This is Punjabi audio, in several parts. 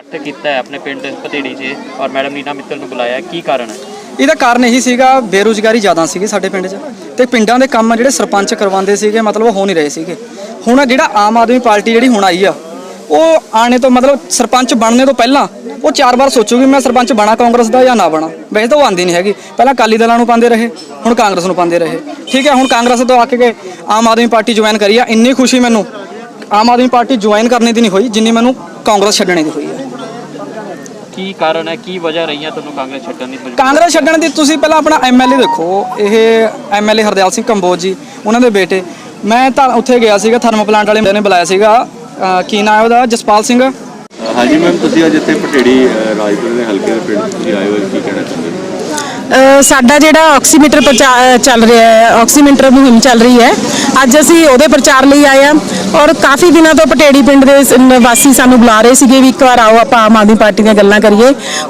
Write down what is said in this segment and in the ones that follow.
ਇਕੱਠ ਕੀਤਾ ਹੈ ਆਪਣੇ ਪਿੰਡ ਪਤੇੜੀ 'ਚ ਔਰ ਮੈਡਮ ਨੀਨਾ ਮਿੱਤਲ ਨੂੰ ਬੁਲਾਇਆ ਕੀ ਕਾਰਨ ਹੈ? ਇਹਦਾ ਕਾਰਨ ਇਹੀ ਸੀਗਾ, ਬੇਰੁਜ਼ਗਾਰੀ ਜ਼ਿਆਦਾ ਸੀਗੀ ਸਾਡੇ ਪਿੰਡ 'ਚ ਤੇ ਪਿੰਡਾਂ ਦੇ ਕੰਮ ਆ ਜਿਹੜੇ ਸਰਪੰਚ ਕਰਵਾਉਂਦੇ ਸੀਗੇ, ਮਤਲਬ ਉਹ ਹੋ ਨਹੀਂ ਰਹੇ ਸੀਗੇ। ਹੁਣ ਜਿਹੜਾ ਆਮ ਆਦਮੀ ਪਾਰਟੀ ਜਿਹੜੀ ਹੁਣ ਆਈ ਆ, ਉਹ ਆਣੇ ਤੋਂ ਮਤਲਬ ਸਰਪੰਚ ਬਣਨੇ ਤੋਂ ਪਹਿਲਾਂ ਉਹ ਚਾਰ ਵਾਰ ਸੋਚੂਗੀ ਮੈਂ ਸਰਪੰਚ ਬਣਾ ਕਾਂਗਰਸ ਦਾ ਜਾਂ ਨਾ ਬਣਾ। ਵੈਸੇ ਤਾਂ ਉਹ ਆਂਦੀ ਨਹੀਂ ਹੈਗੀ। ਪਹਿਲਾਂ ਅਕਾਲੀ ਦਲਾਂ ਨੂੰ ਪਾਉਂਦੇ ਰਹੇ, ਹੁਣ ਕਾਂਗਰਸ ਨੂੰ ਪਾਉਂਦੇ ਰਹੇ। ਠੀਕ ਹੈ, ਹੁਣ ਕਾਂਗਰਸ ਤੋਂ ਆ ਕੇ ਆਮ ਆਦਮੀ ਪਾਰਟੀ ਜੁਆਇਨ ਕਰੀ ਆ। ਇੰਨੀ ਖੁਸ਼ੀ ਮੈਨੂੰ ਆਮ ਆਦਮੀ ਪਾਰਟੀ ਜੁਆਇਨ ਕਰਨੇ ਦੀ ਨਹੀਂ ਹੋਈ, ਜਿੰਨੀ ਮੈਨੂੰ ਕਾਂਗਰਸ ਛੱਡਣੇ ਦੀ ਹੋਈ। ਕੀ ਕਾਰਨ ਹੈ? ਕੀ ਵਜ੍ਹਾ ਰਹੀਆਂ ਤੁਹਾਨੂੰ ਕਾਂਗਰਸ ਛੱਡਣ ਦੀ ਮਜਬੂਰੀ? ਕਾਂਗਰਸ ਛੱਡਣ ਦੀ ਤੁਸੀਂ ਪਹਿਲਾਂ ਆਪਣਾ ਐਮਐਲਏ ਦੇਖੋ। ਇਹ ਐਮਐਲਏ ਹਰਦਿਆਲ ਸਿੰਘ ਕੰਬੋਜ ਜੀ ਉਹਨਾਂ ਦੇ ਬੇਟੇ। ਮੈਂ ਤਾਂ ਉੱਥੇ ਗਿਆ ਸੀਗਾ ਥਰਮਲ ਪਲਾਂਟ ਵਾਲੇ ਨੇ ਬੁਲਾਇਆ ਸੀਗਾ। ਅਹ ਕੀ ਨਾਮ ਹੈ ਉਹਦਾ? ਜਸਪਾਲ ਸਿੰਘ। ਹਾਂਜੀ ਮੈਮ ਤੁਸੀਂ ਅੱਜ ਇੱਥੇ ਪਟੇੜੀ ਅ, ਰਾਜਪੁਰ ਦੇ ਹਲਕੇ ਦੇ ਪਿੰਡ ਤੁਸੀਂ ਆਏ ਹੋ ਕੀ ਕਹਿਣਾ ਚਾਹੁੰਦੇ ਹੋ? ਸਾਡਾ ਜਿਹੜਾ ਆਕਸੀਮੀਟਰ ਪ੍ਰਚਾਰ ਚੱਲ ਰਿਹਾ ਹੈ, ਆਕਸੀਮੀਟਰ ਮੁਹਿੰਮ ਚੱਲ ਰਹੀ ਹੈ। ਅੱਜ ਅਸੀਂ ਉਹਦੇ ਪ੍ਰਚਾਰ ਲਈ ਆਏ ਹਾਂ ਔਰ ਕਾਫੀ ਦਿਨਾਂ ਤੋਂ ਪਟੇੜੀ ਪਿੰਡ ਦੇ ਵਾਸੀ ਸਾਨੂੰ ਬੁਲਾ ਰਹੇ ਸੀਗੇ ਵੀ ਇੱਕ ਵਾਰ ਆਓ, ਆਪਾਂ ਆਮ ਆਦਮੀ ਪਾਰਟੀ ਦੀਆਂ ਗੱਲਾਂ ਕਰੀਏ।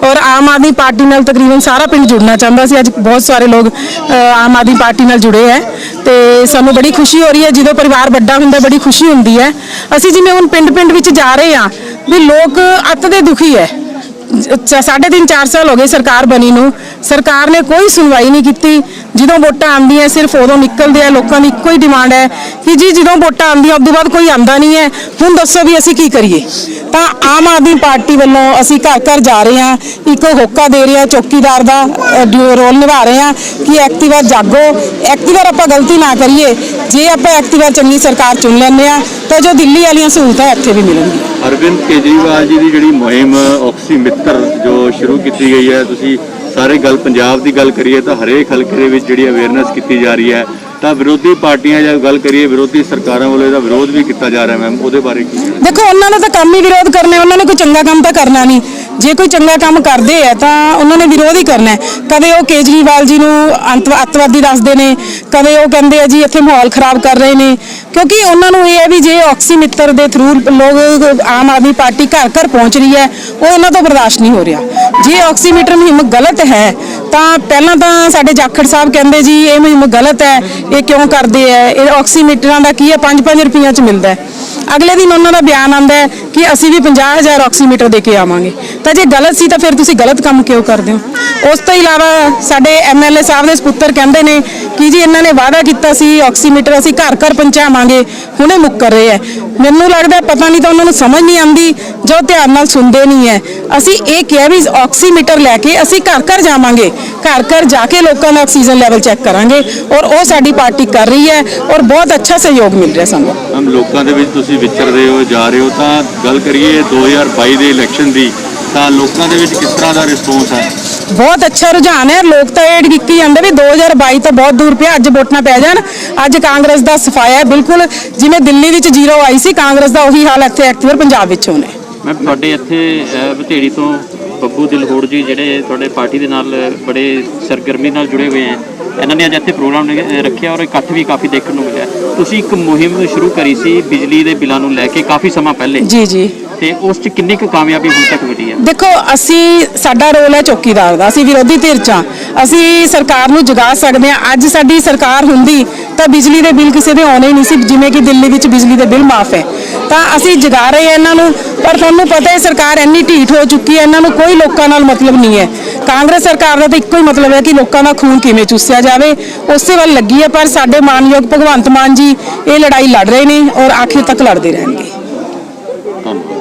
ਔਰ ਆਮ ਆਦਮੀ ਪਾਰਟੀ ਨਾਲ ਤਕਰੀਬਨ ਸਾਰਾ ਪਿੰਡ ਜੁੜਨਾ ਚਾਹੁੰਦਾ ਸੀ। ਅੱਜ ਬਹੁਤ ਸਾਰੇ ਲੋਕ ਆਮ ਆਦਮੀ ਪਾਰਟੀ ਨਾਲ ਜੁੜੇ ਹੈ ਤੇ ਸਾਨੂੰ ਬੜੀ ਖੁਸ਼ੀ ਹੋ ਰਹੀ ਹੈ। ਜਦੋਂ ਪਰਿਵਾਰ ਵੱਡਾ ਹੁੰਦਾ, ਬੜੀ ਖੁਸ਼ੀ ਹੁੰਦੀ ਹੈ। ਅਸੀਂ ਜਿਵੇਂ ਹੁਣ ਪਿੰਡ ਪਿੰਡ ਵਿੱਚ ਜਾ ਰਹੇ ਹਾਂ ਵੀ ਲੋਕ ਅੱਤ ਦੇ ਦੁਖੀ ਹੈ। ਸਾਢੇ ਤਿੰਨ ਚਾਰ ਸਾਲ ਹੋ ਗਏ ਸਰਕਾਰ ਬਣੀ ਨੂੰ। ਸਰਕਾਰ ਨੇ ਕੋਈ ਸੁਣਵਾਈ ਨਹੀਂ ਕੀਤੀ। ਜਦੋਂ ਵੋਟਾਂ ਆਉਂਦੀਆਂ, ਸਿਰਫ ਉਦੋਂ ਨਿਕਲਦੇ ਆ। ਲੋਕਾਂ ਦੀ ਇੱਕੋ ਹੀ ਡਿਮਾਂਡ ਹੈ ਕਿ ਜੀ ਜਦੋਂ ਵੋਟਾਂ ਆਉਂਦੀਆਂ ਉਸ ਤੋਂ ਬਾਅਦ ਕੋਈ ਆਂਦਾ ਨਹੀਂ ਹੈ। ਹੁਣ ਦੱਸੋ ਵੀ ਅਸੀਂ ਕੀ ਕਰੀਏ? ਤਾਂ ਆਮ ਆਦਮੀ ਪਾਰਟੀ ਵੱਲੋਂ ਅਸੀਂ ਘਰ ਘਰ ਜਾ ਰਹੇ ਹਾਂ। ਇੱਕ ਹੋਕਾ ਦੇ ਰਹੇ ਹਾਂ, ਚੌਕੀਦਾਰ ਦਾ ਰੋਲ ਨਿਭਾ ਰਹੇ ਹਾਂ ਕਿ ਐਕਟਿਵਾ ਜਾਗੋ। ਐਕਟਿਵਾ ਆਪਾਂ ਗਲਤੀ ਨਾ ਕਰੀਏ। ਜੇ ਆਪਾਂ ਐਕਟਿਵਾ ਚੰਗੀ ਸਰਕਾਰ ਚੁਣ ਲੈਂਦੇ ਆ ਤਾਂ ਜੋ ਦਿੱਲੀ ਵਾਲੀਆਂ ਸਹੂਲਤਾਂ ਇੱਥੇ ਵੀ ਮਿਲਣਗੀਆਂ। ਅਰਵਿੰਦ ਕੇਜਰੀਵਾਲ ਜੀ ਦੀ ਜਿਹੜੀ ਮੁਹਿੰਮ ਆਕਸੀ ਮਿੱਤਰ ਜੋ ਸ਼ੁਰੂ ਕੀਤੀ ਗਈ ਹੈ, ਤੁਸੀਂ ਸਾਰੇ ਗੱਲ ਪੰਜਾਬ ਦੀ ਗੱਲ ਕਰੀਏ ਤਾਂ ਹਰੇਕ ਹਲਕੇ ਦੇ ਵਿੱਚ ਜਿਹੜੀ ਅਵੇਅਰਨੈਸ ਕੀਤੀ ਜਾ ਰਹੀ ਹੈ ਤਾਂ ਵਿਰੋਧੀ ਪਾਰਟੀਆਂ ਜਾਂ ਗੱਲ ਕਰੀਏ ਵਿਰੋਧੀ ਸਰਕਾਰਾਂ ਵੱਲੋਂ ਇਹਦਾ ਵਿਰੋਧ ਵੀ ਕੀਤਾ ਜਾ ਰਿਹਾ ਮੈਮ, ਉਹਦੇ ਬਾਰੇ ਕੀ ਦੇਖੋ, ਉਹਨਾਂ ਦਾ ਤਾਂ ਕੰਮ ਹੀ ਵਿਰੋਧ ਕਰਨਾ, ਉਹਨਾਂ ਨੇ ਕੋਈ ਚੰਗਾ ਕੰਮ ਤਾਂ ਕਰਨਾ ਨਹੀਂ। ਜੇ ਕੋਈ ਚੰਗਾ ਕੰਮ ਕਰਦੇ ਆ, ਤਾਂ ਉਹਨਾਂ ਨੇ ਵਿਰੋਧ ਹੀ ਕਰਨਾ ਕਦੇ ਉਹ ਕੇਜਰੀਵਾਲ ਜੀ ਨੂੰ ਅੰਤ- ਅੱਤਵਾਦੀ ਦੱਸਦੇ ਨੇ, ਕਦੇ ਉਹ ਕਹਿੰਦੇ ਆ ਜੀ ਇੱਥੇ ਮਾਹੌਲ ਖਰਾਬ ਕਰ ਰਹੇ ਨੇ। ਕਿਉਂਕਿ ਉਹਨਾਂ ਨੂੰ ਇਹ ਹੈ ਵੀ ਜੇ ਆਕਸੀਮਿੱਤਰ ਦੇ ਥਰੂ ਲੋਕ, ਆਮ ਆਦਮੀ ਪਾਰਟੀ ਘਰ ਘਰ ਪਹੁੰਚ ਰਹੀ ਹੈ, ਉਹ ਇਹਨਾਂ ਤੋਂ ਬਰਦਾਸ਼ਤ ਨਹੀਂ ਹੋ ਰਿਹਾ। ਜੇ ਆਕਸੀਮੀਟਰ ਮੁਹਿੰਮ ਗਲਤ ਹੈ ਤਾਂ ਪਹਿਲਾਂ ਤਾਂ ਸਾਡੇ ਜਾਖੜ ਸਾਹਿਬ ਕਹਿੰਦੇ ਜੀ, ਇਹ ਮੁਹਿੰਮ ਗਲਤ ਹੈ, ਇਹ ਕਿਉਂ ਕਰਦੇ ਆ ਇਹ ਆਕਸੀਮੀਟਰਾਂ ਦਾ ਕੀ ਹੈ 5-5 ਰੁਪਈਆ ਚ ਮਿਲਦਾ ਹੈ ਅਗਲੇ ਦਿਨ ਉਹਨਾਂ ਦਾ ਬਿਆਨ ਆਉਂਦਾ ਕਿ ਅਸੀਂ ਵੀ 50000 ਆਕਸੀਮੀਟਰ ਦੇ ਕੇ ਆਵਾਂਗੇ। ਤਾਂ ਜੇ ਗਲਤ ਸੀ ਤਾਂ ਫਿਰ ਤੁਸੀਂ ਗਲਤ ਕੰਮ ਕਿਉਂ ਕਰਦੇ ਹੋ? ਉਸ ਤੋਂ ਇਲਾਵਾ ਸਾਡੇ ਐਮਐਲਏ ਸਾਹਿਬ ਦੇ ਸਪੁੱਤਰ ਕਹਿੰਦੇ ਨੇ ਕਿ ਜੀ, ਇਹਨਾਂ ਨੇ ਵਾਅਦਾ ਕੀਤਾ ਸੀ ਆਕਸੀਮੀਟਰ ਅਸੀਂ ਘਰ ਘਰ ਪਹੁੰਚਾਵਾਂਗੇ, ਹੁਣੇ ਮੁੱਕਰ ਰਹੇ ਹੈ ਮੈਨੂੰ ਲੱਗਦਾ ਪਤਾ ਨਹੀਂ ਤਾਂ ਉਹਨਾਂ ਨੂੰ ਸਮਝ ਨਹੀਂ ਜੋ ਧਿਆਨ ਨਾਲ ਸੁਣਦੇ ਨਹੀਂ ਹੈ। ਅਸੀਂ ਇਹ ਕਿਹਾ ਵੀ ਆਕਸੀਮੀਟਰ ਲੈ ਕੇ ਅਸੀਂ ਘਰ ਘਰ ਜਾਵਾਂਗੇ। ਘਰ ਘਰ ਜਾ ਕੇ ਲੋਕਾਂ ਦਾ ਆਕਸੀਜਨ ਲੈਵਲ ਚੈੱਕ ਕਰਾਂਗੇ ਔਰ ਉਹ ਸਾਡੀ ਪਾਰਟੀ ਕਰ ਰਹੀ ਹੈ ਔਰ ਬਹੁਤ ਅੱਛਾ ਸਹਿਯੋਗ ਮਿਲ ਰਿਹਾ ਸਾਨੂੰ। ਮੈਮ ਲੋਕਾਂ ਦੇ ਵਿੱਚ ਤੁਸੀਂ ਵਿਚਰਦੇ ਹੋ ਜਾ ਰਹੇ ਹੋ ਤਾਂ ਗੱਲ ਕਰੀਏ 2022 ਦੇ ਇਲੈਕਸ਼ਨ ਦੀ ਤਾਂ ਲੋਕਾਂ ਦੇ ਵਿੱਚ ਕਿਸ ਤਰ੍ਹਾਂ ਦਾ ਰਿਸਪੌਂਸ ਹੈ? ਬਹੁਤ ਅੱਛਾ ਰੁਝਾਨ ਹੈ ਲੋਕ ਤਾਂ ਇਹ ਡਿੱਕੀ ਜਾਂਦੇ ਵੀ 2022 ਤਾਂ ਬਹੁਤ ਦੂਰ ਪਿਆ ਅੱਜ ਵੋਟਾਂ ਪੈ ਜਾਣ ਅੱਜ ਕਾਂਗਰਸ ਦਾ ਸਫਾਇਆ ਬਿਲਕੁਲ ਜਿਵੇਂ ਦਿੱਲੀ ਵਿੱਚ ਜ਼ੀਰੋ ਆਈ ਸੀ ਕਾਂਗਰਸ ਦਾ ਉਹੀ ਹਾਲ ਇੱਥੇ ਐਕਟਿਵਰ ਪੰਜਾਬ ਵਿੱਚ ਹੋਣਾ ਮੈਂ ਤੁਹਾਡੇ ਇੱਥੇ ਅਹ, ਬਥੇੜੀ ਤੋਂ ਬੱਬੂ ਦਿਲਹੋੜ ਜੀ ਜਿਹੜੇ ਤੁਹਾਡੇ ਪਾਰਟੀ ਦੇ ਨਾਲ ਬੜੇ ਸਰਗਰਮੀ ਨਾਲ ਜੁੜੇ ਹੋਏ ਹੈ। ਇਹਨਾਂ ਨੇ ਅੱਜ ਇੱਥੇ ਪ੍ਰੋਗਰਾਮ ਰੱਖਿਆ ਔਰ ਇਕੱਠ ਵੀ ਕਾਫੀ ਦੇਖਣ ਨੂੰ ਮਿਲਿਆ। ਤੁਸੀਂ ਇੱਕ ਮੁਹਿੰਮ ਸ਼ੁਰੂ ਕਰੀ ਸੀ ਬਿਜਲੀ ਦੇ ਬਿੱਲਾਂ ਨੂੰ ਲੈ ਕੇ ਕਾਫੀ ਸਮਾਂ ਪਹਿਲੇ। ਜੀ ਜੀ। ਤੇ ਉਸ 'ਚ ਕਿੰਨੀ ਕੁ ਕਾਮਯਾਬੀ ਹੁਣ ਤੱਕ ਮਿਲੀ ਹੈ? ਦੇਖੋ ਅਸੀਂ ਸਾਡਾ ਰੋਲ ਹੈ ਚੌਕੀਦਾਰ ਦਾ। ਅਸੀਂ ਵਿਰੋਧੀ ਧਿਰ 'ਚ ਅਸੀਂ ਸਰਕਾਰ ਨੂੰ ਜਗਾ ਸਕਦੇ ਹਾਂ। ਅੱਜ ਸਾਡੀ ਸਰਕਾਰ ਹੁੰਦੀ ਤਾਂ ਬਿਜਲੀ ਦੇ ਬਿੱਲ ਕਿਸੇ ਦੇ ਆਉਣੇ ਹੀ ਨਹੀਂ ਸੀ। ਜਿਵੇਂ ਕਿ ਦਿੱਲੀ ਵਿੱਚ ਬਿਜਲੀ ਦੇ ਬਿੱਲ ਮਾਫ ਹੈ। ਤਾਂ ਅਸੀਂ ਜਗਾ ਰਹੇ ਹਾਂ ਇਹਨਾਂ ਨੂੰ। ਪਰ ਤੁਹਾਨੂੰ ਪਤਾ ਹੈ ਸਰਕਾਰ ਇੰਨੀ ਢੀਠ ਹੋ ਚੁੱਕੀ ਹੈ। ਇਹਨਾਂ ਨੂੰ ਕੋਈ ਲੋਕਾਂ ਨਾਲ ਮਤਲਬ ਨਹੀਂ ਹੈ। ਕਾਂਗਰਸ ਸਰਕਾਰ ਦਾ ਤਾਂ ਇੱਕੋ ਹੀ ਮਤਲਬ ਹੈ ਕਿ ਲੋਕਾਂ ਦਾ ਖੂਨ ਕਿਵੇਂ ਚੂਸਿਆ ਜਾਵੇ। ਉਸੇ ਵੱਲ ਲੱਗੀ ਹੈ, ਪਰ ਸਾਡੇ ਮਾਨਯੋਗ ਭਗਵੰਤ ਮਾਨ ਜੀ, ਇਹ ਲੜਾਈ ਲੜ ਰਹੇ ਨੇ ਔਰ ਆਖਿਰ ਤੱਕ ਲੜਦੇ ਰਹਿਣਗੇ। ਧੰਨਵਾਦ।